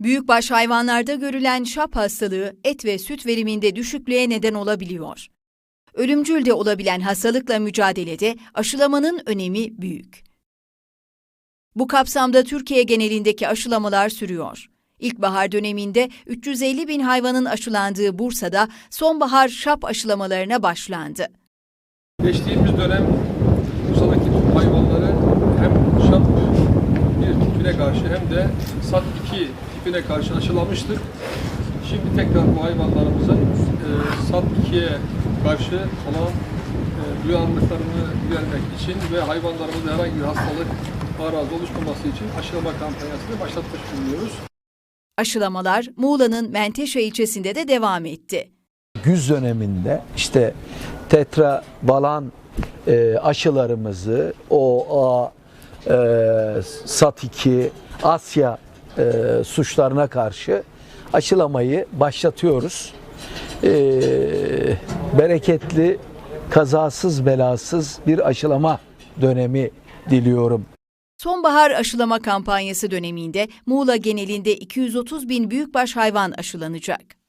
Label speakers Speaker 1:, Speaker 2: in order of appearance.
Speaker 1: Büyükbaş hayvanlarda görülen şap hastalığı et ve süt veriminde düşüklüğe neden olabiliyor. Ölümcül de olabilen hastalıkla mücadelede aşılamanın önemi büyük. Bu kapsamda Türkiye genelindeki aşılamalar sürüyor. İlkbahar döneminde 350 bin hayvanın aşılandığı Bursa'da sonbahar şap aşılamalarına başlandı.
Speaker 2: Geçtiğimiz dönem Bursa'daki hayvanları hem şap bir tipine karşı hem de sat 2 tipine karşı aşılamıştık. Şimdi tekrar bu hayvanlarımızın e, sat 2'ye karşı olan e, duyarlılıklarını gidermek için ve hayvanlarımızda herhangi bir hastalık arazi oluşmaması için aşılama kampanyasını başlatmış bulunuyoruz.
Speaker 1: Aşılamalar Muğla'nın Menteşe ilçesinde de devam etti.
Speaker 3: güz döneminde işte tetra balan e, aşılarımızı o a, e, SAT2 Asya e, suçlarına karşı aşılamayı başlatıyoruz. E, bereketli, kazasız belasız bir aşılama dönemi diliyorum.
Speaker 1: Sonbahar aşılama kampanyası döneminde Muğla genelinde 230 bin büyükbaş hayvan aşılanacak.